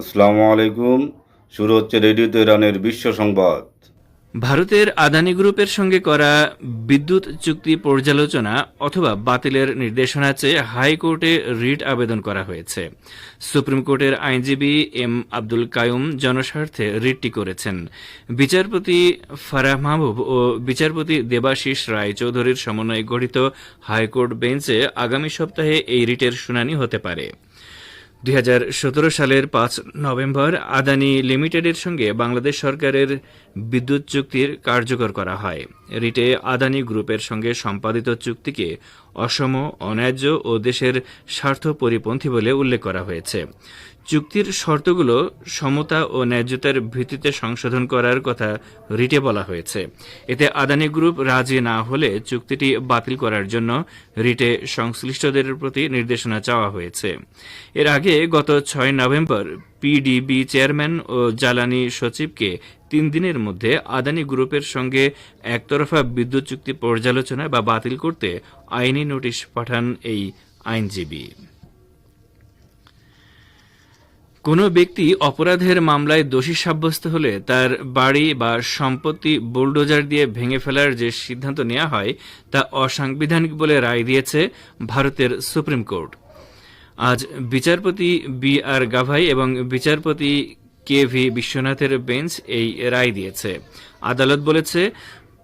আসসালামু আলাইকুম। শুরু হচ্ছে রেডিও তেহরানের বিশ্ব সংবাদ। ভারতের আদানি গ্রুপের সঙ্গে করা বিদ্যুৎ চুক্তি পর্যালোচনা অথবা বাতিলের নির্দেশনা চেয়ে হাইকোর্টে রিট আবেদন করা হয়েছে। সুপ্রিম কোর্টের আইনজীবী এম আব্দুল কায়ুম জনস্বার্থে রিটটি করেছেন। বিচারপতি ফারাহ মাহবুব ও বিচারপতি দেবাশিস রায় চৌধুরীর সমন্বয়ে গঠিত হাইকোর্ট বেঞ্চে আগামী সপ্তাহে এই রিটের শুনানি হতে পারে। দুই হাজার সতেরো সালের পাঁচ নভেম্বর আদানি লিমিটেডের সঙ্গে বাংলাদেশ সরকারের বিদ্যুৎ চুক্তির কার্যকর করা হয়। রিটে আদানি গ্রুপের সঙ্গে সম্পাদিত চুক্তিকে অসম, অন্যায্য ও দেশের স্বার্থ পরিপন্থী বলে উল্লেখ করা হয়েছে। চুক্তির শর্তগুলো সমতা ও ন্যায্যতার ভিত্তিতে সংশোধন করার কথা রিটে বলা হয়েছে। এতে আদানি গ্রুপ রাজি না হলে চুক্তিটি বাতিল করার জন্য রিটে সংশ্লিষ্টদের প্রতি নির্দেশনা চাওয়া হয়েছে। এর আগে গত ছয় নভেম্বর পিডিবি চেয়ারম্যান ও জ্বালানি সচিবকে তিন দিনের মধ্যে আদানি গ্রুপের সঙ্গে একতরফা বিদ্যুৎ চুক্তি পর্যালোচনা বা বাতিল করতে আইনি নোটিশ পাঠান এই আইনজীবী। কোনো ব্যক্তি অপরাধের মামলায় দোষী সাব্যস্ত হলে তার বাড়ি বা সম্পত্তি বুলডোজার দিয়ে ভেঙে ফেলার যে সিদ্ধান্ত নেওয়া হয় তা অসাংবিধানিক বলে রায় দিয়েছে ভারতের সুপ্রিম কোর্ট। আজ বিচারপতি বি আর গাভাই এবং বিচারপতি কে ভি বিশ্বনাথের বেঞ্চ এই রায় দিয়েছে। আদালত বলেছে,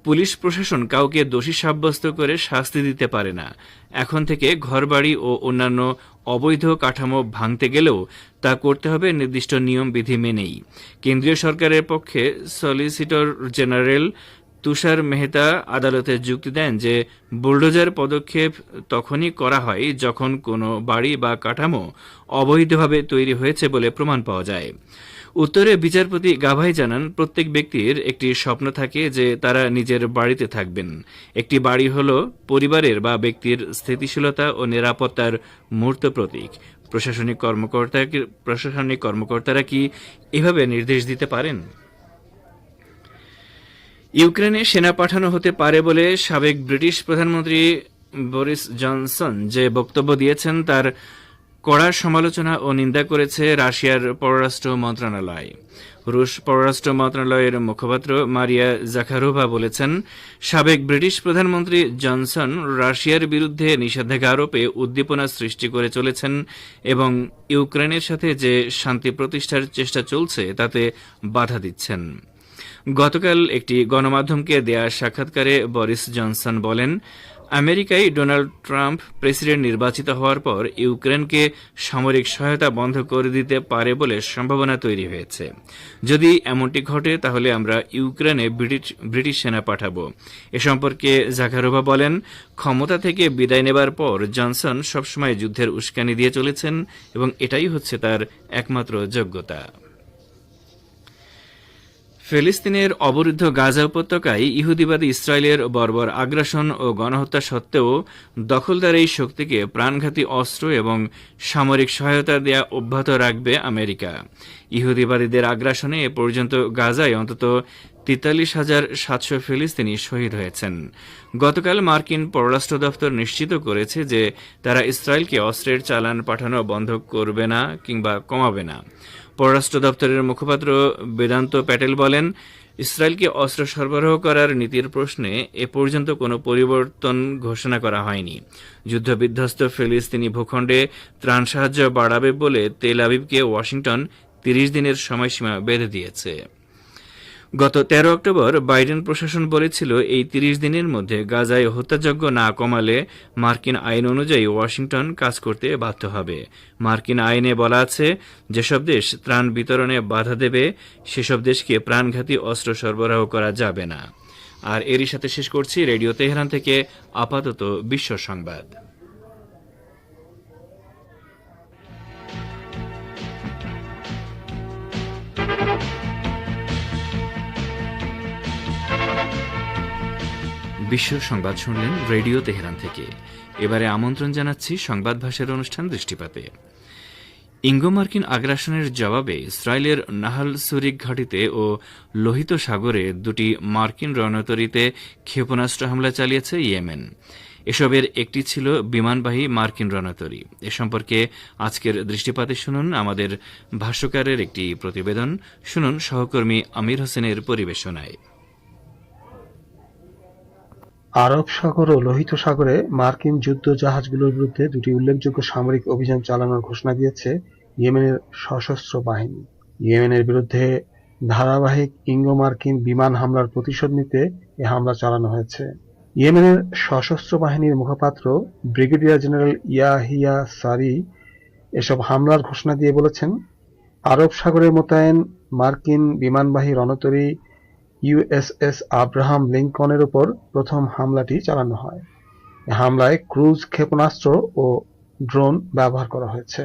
পুলিশ প্রশাসন কাউকে দোষী সাব্যস্ত করে শাস্তি দিতে পারে না। এখন থেকে ঘরবাড়ি ও অন্যান্য অবৈধ কাঠামো ভাঙতে গেলেও তা করতে হবে নির্দিষ্ট নিয়ম বিধি মেনেই। কেন্দ্রীয় সরকারের পক্ষে সলিসিটর জেনারেল তুষার মেহতা আদালতে যুক্তি দেন যে, বুলডোজার পদক্ষেপ তখনই করা হয় যখন কোনো বাড়ি বা কাঠামো অবৈধভাবে তৈরি হয়েছে বলে প্রমাণ পাওয়া যায়। উত্তরে বিচারপতি গাভাই জানান, প্রত্যেক ব্যক্তির একটি স্বপ্ন থাকে যে তারা নিজের বাড়িতে থাকবেন। একটি বাড়ি হল পরিবারের বা ব্যক্তির স্থিতিশীলতা ও নিরাপত্তার মূর্ত প্রতীক। প্রশাসনিক কর্মকর্তা প্রশাসনিক কর্মকর্তারা কি এভাবে নির্দেশ দিতে পারেন? ইউক্রেনে সেনা পাঠানো হতে পারে বলে সাবেক ব্রিটিশ প্রধানমন্ত্রী বরিস জনসন যে বক্তব্য দিয়েছেন তার কড়া সমালোচনা ও নিন্দা করেছে রাশিয়ার পররাষ্ট্র মন্ত্রণালয়। রুশ পররাষ্ট্র মন্ত্রণালয়ের মুখপাত্র মারিয়া জাখারোভা বলেছেন, সাবেক ব্রিটিশ প্রধানমন্ত্রী জনসন রাশিয়ার বিরুদ্ধে নিষেধাজ্ঞা আরোপে উদ্দীপনা সৃষ্টি করে চলেছেন এবং ইউক্রেনের সাথে যে শান্তি প্রতিষ্ঠার চেষ্টা চলছে তাতে বাধা দিচ্ছেন। গতকাল একটি গণমাধ্যমকে দেয়া সাক্ষাৎকারে বরিস জনসন বলেন, আমেরিকায় ডোনাল্ড ট্রাম্প প্রেসিডেন্ট নির্বাচিত হওয়ার পর ইউক্রেনকে সামরিক সহায়তা বন্ধ করে দিতে পারে বলে সম্ভাবনা তৈরি হয়েছে। যদি এমনটি ঘটে, তাহলে আমরা ইউক্রেনে ব্রিটিশ সেনা পাঠাব। এ সম্পর্কে জাকারোভা বলেন, ক্ষমতা থেকে বিদায় নেবার পর জনসন সবসময় যুদ্ধের উস্কানি দিয়ে চলেছেন এবং এটাই হচ্ছে তার একমাত্র যোগ্যতা। ফিলিস্তিনের অবরুদ্ধ গাজা উপত্যকায় ইহুদিবাদী ইসরায়েলের বর্বর আগ্রাসন ও গণহত্যা সত্ত্বেও দখলদার এই শক্তিকে প্রাণঘাতী অস্ত্র এবং সামরিক সহায়তা দেয়া অব্যাহত রাখবে আমেরিকা। ইহুদিবাদীদের আগ্রাসনে এ পর্যন্ত গাজায় অন্তত তেতাল্লিশ হাজার সাতশো ফিলিস্তিনি শহীদ হয়েছেন। গতকাল মার্কিন পররাষ্ট্র দপ্তর নিশ্চিত করেছে যে তারা ইসরায়েলকে অস্ত্রের চালান পাঠানো বন্ধ করবে না কিংবা কমাবে না। পররাষ্ট্র দপ্তরের মুখপাত্র বেদান্ত প্যাটেল বলেন, ইসরায়েলকে অস্ত্র সরবরাহ করার নীতির প্রশ্নে এ পর্যন্ত কোনো পরিবর্তন ঘোষণা করা হয়নি। যুদ্ধবিধ্বস্ত ফিলিস্তিনি ভূখণ্ডে ত্রাণ সাহায্য বাড়াবে বলে তেল আবিবকে ওয়াশিংটন তিরিশ দিনের সময়সীমা বেঁধে দিয়েছে। গত তেরো অক্টোবর বাইডেন প্রশাসন বলেছিল, এই তিরিশ দিনের মধ্যে গাজায় হত্যাযজ্ঞ না কমালে মার্কিন আইন অনুযায়ী ওয়াশিংটন কাজ করতে বাধ্য হবে। মার্কিন আইনে বলা আছে, যেসব দেশ ত্রাণ বিতরণে বাধা দেবে, সেসব দেশকে প্রাণঘাতী অস্ত্র সরবরাহ করা যাবে না। আর এরই সাথে শেষ করছি রেডিও তেহরান থেকে আপাতত বিশ্ব সংবাদ। বিশ্ব সংবাদ শুনলেন রেডিও তেহরান থেকে। এবারে আমন্ত্রণ জানাচ্ছি সংবাদ ভাষার অনুষ্ঠান দৃষ্টিপাতে। ইঙ্গো মার্কিন আগ্রাসনের জবাবে ইসরায়েলের নাহাল সুরিক ঘাটিতে ও লোহিত সাগরে দুটি মার্কিন রণতরীতে ক্ষেপণাস্ত্র হামলা চালিয়েছে ইয়েমেন। এসবের একটি ছিল বিমানবাহী মার্কিন রণতরী। এ সম্পর্কে আজকের দৃষ্টিপাতে শুনুন আমাদের ভাষ্যকারের একটি প্রতিবেদন। শুনুন সহকর্মী আমির হোসেনের পরিবেশনায়। আরব সাগর ও লোহিত সাগরে মার্কিন যুদ্ধ জাহাজগুলোর বিরুদ্ধে দুটি উল্লেখযোগ্য সামরিক অভিযান চালানোর ঘোষণা দিয়েছে ইয়েমেনের সশস্ত্র বাহিনী। ইয়েমেনের বিরুদ্ধে ধারাবাহিক ইঙ্গো মার্কিন বিমান হামলার প্রতিশোধ নিতে এ হামলা চালানো হয়েছে। ইয়েমেনের সশস্ত্র বাহিনীর মুখপাত্র ব্রিগেডিয়ার জেনারেল ইয়াহিয়া সারি এসব হামলার ঘোষণা দিয়ে বলেছেন, আরব সাগরে মোতায়েন মার্কিন বিমানবাহী রণতরী ইউএসএস আব্রাহাম লিঙ্কনের উপর প্রথম হামলাটি চালানো হয়। হামলায় ক্রুজ ক্ষেপণাস্ত্র ও ড্রোন ব্যবহার করা হয়েছে।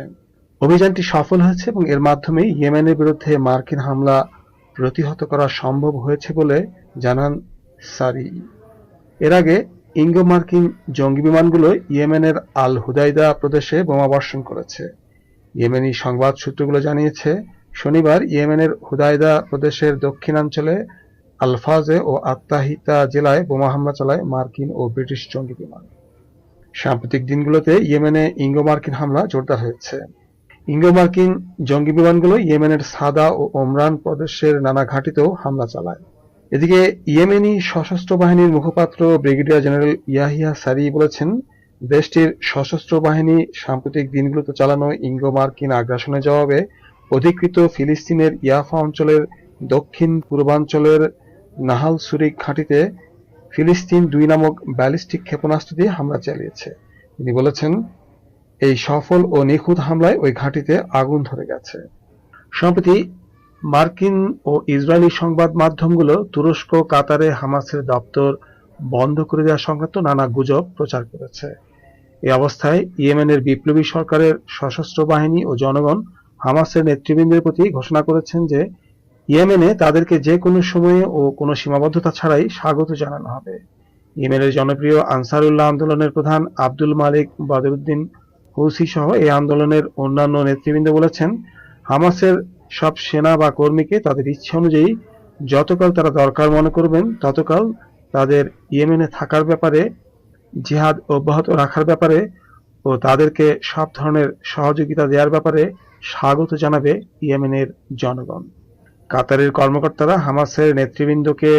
অভিযানটি সফল হয়েছে এবং এর মাধ্যমে ইয়েমেনের বিরুদ্ধে মার্কিন হামলা প্রতিহত করা সম্ভব হয়েছে বলে জানান সারি। এর আগে ইঙ্গো মার্কিন জঙ্গি বিমানগুলো ইয়েমেনের আল হুদাইদা প্রদেশে বোমাবর্ষণ করেছে। ইয়েমেনি সংবাদ সূত্রগুলো জানিয়েছে, শনিবার ইয়েমেনের হুদাইদা প্রদেশের দক্ষিণাঞ্চলে আলফাজে ও আত্তাহিতা জেলায় বোমা হামলা চালায় মার্কিন ও ব্রিটিশ জঙ্গি বিমান। সাম্প্রতিক দিনগুলোতে ইয়েমেনে ইঙ্গো মার্কিন হামলা জোরদার হয়েছে। ইঙ্গো মার্কিন জঙ্গি বিমানগুলো ইয়েমেনের সাদা ও ওমরান প্রদেশের নানা ঘাঁটিতেও হামলা চালায়। এদিকে ইয়েমেনি সশস্ত্র বাহিনীর মুখপাত্র ব্রিগেডিয়ার জেনারেল ইয়াহিয়া সারি বলেছেন, দেশটির সশস্ত্র বাহিনী সাম্প্রতিক দিনগুলোতে চালানো ইঙ্গো মার্কিন আগ্রাসনের জবাবে অধিকৃত ফিলিস্তিনের ইয়াফা অঞ্চলের দক্ষিণ পূর্বাঞ্চলের নাহাল সুরিক ঘাঁটিতে ফিলিস্তিন দুই নামক ব্যালিস্টিক ক্ষেপণাস্ত্র দিয়ে হামলা চালিয়েছে। তিনি বলেছেন, এই সফল ও নিখুঁত হামলায় ওই ঘাঁটিতে আগুন ধরে গেছে। সম্প্রতি মার্কিন ও ইসরায়েলি সংবাদ মাধ্যমগুলো তুরস্ক, কাতারে হামাসের দপ্তর বন্ধ করে দেওয়া সংক্রান্ত নানা গুজব প্রচার করেছে। এই অবস্থায় ইয়েমেনের বিপ্লবী সরকারের সশস্ত্র বাহিনী ও জনগণ হামাসের নেতৃবৃন্দের প্রতি ঘোষণা করেছেন যে ইয়েমেনে তাদেরকে যে কোনো সময়ে ও কোনো সীমাবদ্ধতা ছাড়াই স্বাগত জানানো হবে। ইয়েমেনের জনপ্রিয় আনসারুল্লাহ আন্দোলনের প্রধান আব্দুল মালিক বদরুদ্দিন হুসি সহ এই আন্দোলনের অন্যান্য নেতৃবৃন্দ বলেছেন, হামাসের সব সেনা বা কর্মীকে তাদের ইচ্ছা অনুযায়ী যতকাল তারা দরকার মনে করবেন, ততকাল তাদের ইয়েমেনে থাকার ব্যাপারে, জিহাদ অব্যাহত রাখার ব্যাপারে ও তাদেরকে সব ধরনের সহযোগিতা দেওয়ার ব্যাপারে স্বাগত জানাবে ইয়েমেনের জনগণ। কাতারের কর্মকর্তারা হামাসের নেতৃবৃন্দকে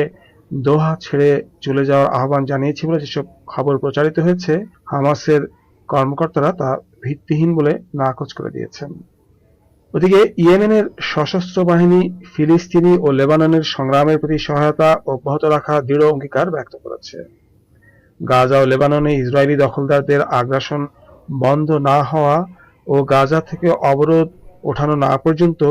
দোহা ছেড়ে চলে যাওয়ার আহ্বান জানিয়েছে বলে যেসব খবর প্রচারিত হয়েছে, হামাসের কর্মকর্তারা তা ভিত্তিহীন বলে নাকচ করে দিয়েছেন। ওদিকে ইয়েমেনের সশস্ত্র বাহিনী, ফিলিস্তিনি ও লেবাননের সংগ্রামের প্রতি সহায়তা অব্যাহত রাখা দৃঢ় অঙ্গীকার ব্যক্ত করেছে। গাজা ও লেবাননে ইসরায়েলি দখলদারদের আগ্রাসন বন্ধ না হওয়া ও গাজা থেকে অবরোধ ওঠানো না পর্যন্ত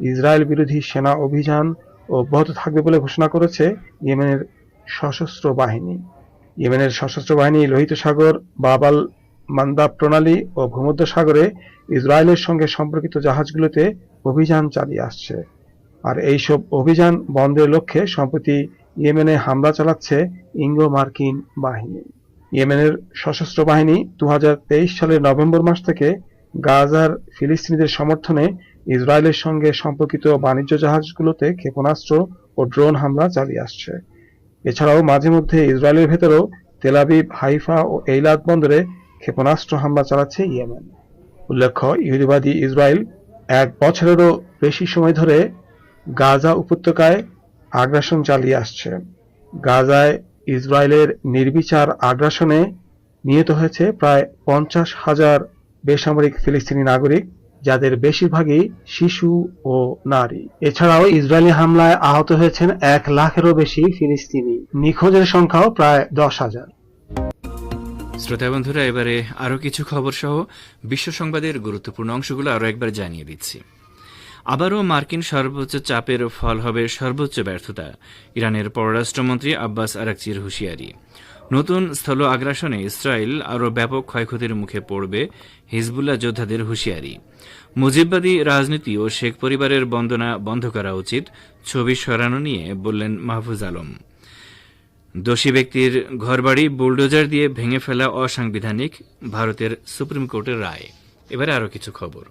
ইসরায়েল বিরোধী সেনা অভিযান অব্যাহত থাকবে বলে ঘোষণা করেছে ইয়েমেনের সশস্ত্র বাহিনী। ইয়েমেনের সশস্ত্র বাহিনী লোহিত সাগর, বাবাল মান্দাব প্রণালী ও ভূমধ্য সাগরে ইসরায়েলের সঙ্গে সম্পর্কিত জাহাজগুলোতে অভিযান চালিয়ে আসছে। আর এইসব অভিযান বন্ধের লক্ষ্যে সম্প্রতি ইয়েমেনে হামলা চালাচ্ছে ইঙ্গো মার্কিন বাহিনী। ইয়েমেনের সশস্ত্র বাহিনী দু হাজার তেইশ সালের নভেম্বর মাস থেকে গাজার ফিলিস্তিনিদের সমর্থনে ইসরায়েলের সঙ্গে সম্পর্কিত বাণিজ্য জাহাজগুলোতে ক্ষেপণাস্ত্র ও ড্রোন হামলা চালিয়ে আসছে। এছাড়াও মাঝে মধ্যে ইসরায়েলের ভেতরেও তেলাবিব হাইফা ও এইলাদ বন্দরে ক্ষেপণাস্ত্র হামলা চালাচ্ছে ইয়েমেন। উল্লেখ্য, ইহুদিবাদী ইসরায়েল এক বছরেরও বেশি সময় ধরে গাজা উপত্যকায় আগ্রাসন চালিয়ে আসছে। গাজায় ইসরায়েলের নির্বিচার আগ্রাসনে নিহত হয়েছে প্রায় পঞ্চাশ হাজার বেসামরিক ফিলিস্তিনি নাগরিক। যাদের বেশিরভাগই শিশু ও নারী। এছাড়াও ইসরায়েলি হামলায় আহত হয়েছেন এক লাখেরও বেশি ফিলিস্তিনি। নিখোঁজের সংখ্যাও প্রায় দশ হাজার। শ্রোতা বন্ধুরা, এবারে আরও কিছু খবর সহ বিশ্ব সংবাদের গুরুত্বপূর্ণ অংশগুলো আরও একবার জানিয়ে দিচ্ছি। আবারও মার্কিন সর্বোচ্চ চাপের ফল হবে সর্বোচ্চ ব্যর্থতা, ইরানের পররাষ্ট্রমন্ত্রী আব্বাস আরাকচির হুঁশিয়ারি। নতুন স্থল আগ্রাসনে ইসরায়েল আরও ব্যাপক ক্ষয়ক্ষতির মুখে পড়বে হিজবুল্লাহ যোদ্ধাদের হুঁশিয়ারি। মুজিববাদী রাজনীতি ও শেখ পরিবারের বন্দনা বন্ধ করা উচিত, ছবি সরানো নিয়ে বললেন মাহফুজ আলম। দোষী ব্যক্তির ঘরবাড়ি, বুলডোজার দিয়ে ভেঙে ফেলা অসাংবিধানিক, ভারতের সুপ্রিম কোর্টের রায়। এবারে আরও কিছু খবর।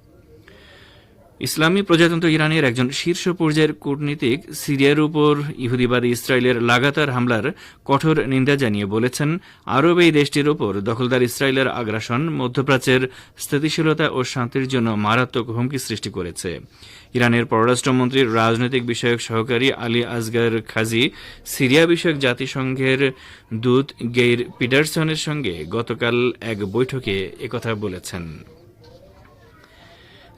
ইসলামী প্রজাতন্ত্র ইরানের একজন শীর্ষ পর্যায়ের কূটনীতিক সিরিয়ার উপর ইহুদিবাদী ইসরায়েলের লাগাতার হামলার কঠোর নিন্দা জানিয়ে বলেছেন, আরব এই দেশটির উপর দখলদার ইসরায়েলের আগ্রাসন মধ্যপ্রাচ্যের স্থিতিশীলতা ও শান্তির জন্য মারাত্মক হুমকি সৃষ্টি করেছে। ইরানের পররাষ্ট্রমন্ত্রীর রাজনৈতিক বিষয়ক সহকারী আলী আসগার খাজি সিরিয়া বিষয়ক জাতিসংঘের দূত গেইর পিটারসনের সঙ্গে গতকাল এক বৈঠকে একথা বলেছেন।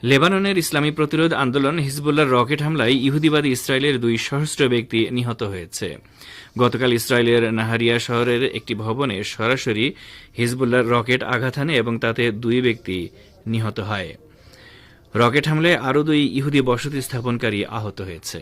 লেবাননের ইসলামী প্রতিরোধ আন্দোলন হিজবুল্লার রকেট হামলায় ইহুদিবাদী ইসরায়েলের দুই সহস্র ব্যক্তি নিহত হয়েছে। গতকাল ইসরায়েলের নাহারিয়া শহরের একটি ভবনে সরাসরি হিজবুল্লার রকেট আঘাত হানে এবং তাতে দুই ব্যক্তি নিহত হয়। রকেট হামলায় আরও দুই ইহুদি বসতি স্থাপনকারী আহত হয়েছে।